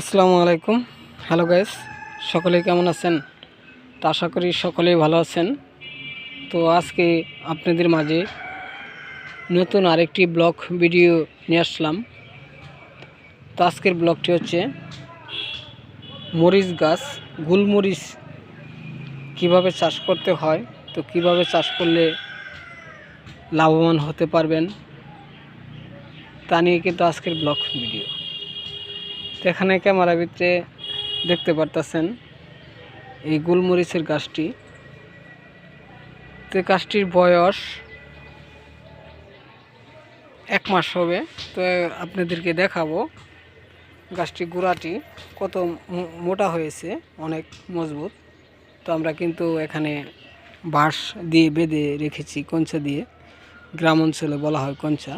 আসসালামু আলাইকুম। Hello guys সকলেই কেমন আছেন? তো আশা করি সকলেই ভালো আছেন। তো আজকে আপনাদের মাঝে নতুন আরেকটি ব্লগ ভিডিও নিয়ে আসলাম। তো আজকের ব্লগটি হচ্ছে মরিচ গাছ, গুলমরিচ কীভাবে চাষ করতে হয়, তো কীভাবে চাষ করলে লাভবান হতে পারবেন, তা নিয়ে কিন্তু আজকের ব্লগ ভিডিও এখানে ক্যামেরা ভিতরে দেখতে পারতেছেন এই গোলমরিচের গাছটি। তো গাছটির বয়স এক মাস হবে। তো আপনাদেরকে দেখাবো গাছটির গোড়াটি কত মোটা হয়েছে, অনেক মজবুত। তো আমরা কিন্তু এখানে বাঁশ দিয়ে বেঁধে রেখেছি কঞ্চা দিয়ে। গ্রাম অঞ্চলে বলা হয় কঞ্চা।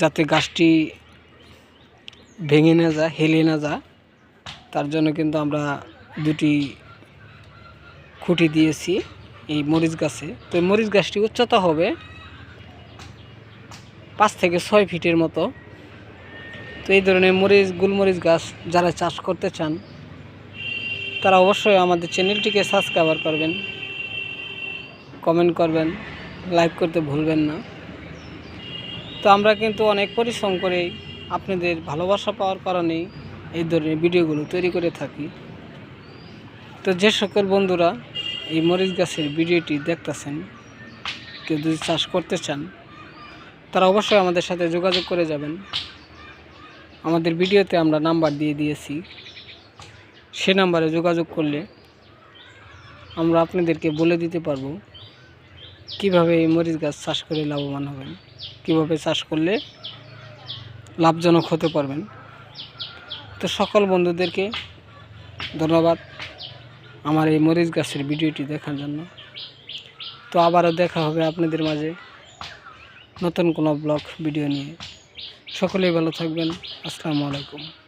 যাতে গাছটি ভেঙে না যায়, হেলে না যায়। তার জন্য কিন্তু আমরা দুটি খুঁটি দিয়েছি এই মরিচ গাছে। তো মরিচ গাছটি উচ্চতা হবে পাঁচ থেকে ছয় ফিটের মতো। তো এই ধরনের মরিচ, গুলমরিচ গাছ যারা চাষ করতে চান, তারা অবশ্যই আমাদের চ্যানেলটিকে সাবস্ক্রাইবার করবেন, কমেন্ট করবেন, লাইক করতে ভুলবেন না। তো আমরা কিন্তু অনেক পরিশ্রম করেই আপনাদের ভালোবাসা পাওয়ার কারণেই এই ধরনের ভিডিওগুলো তৈরি করে থাকি। তো যে সকল বন্ধুরা এই মরিচ গাছের ভিডিওটি দেখতেছেন, কেউ যদি চাষ করতে চান, তারা অবশ্যই আমাদের সাথে যোগাযোগ করে যাবেন। আমাদের ভিডিওতে আমরা নাম্বার দিয়ে দিয়েছি। সে নাম্বারে যোগাযোগ করলে আমরা আপনাদেরকে বলে দিতে পারব কীভাবে এই মরিচ গাছ চাষ করে লাভবান হবেন, কীভাবে চাষ করলে লাভজনক হতে পারবেন। তো সকল বন্ধুদেরকে ধন্যবাদ আমার এই মরিচ গাছের ভিডিওটি দেখার জন্য। তো আবারও দেখা হবে আপনাদের মাঝে নতুন কোনো ব্লগ, ভিডিও নিয়ে। সকলেই ভালো থাকবেন। আসসালামু আলাইকুম।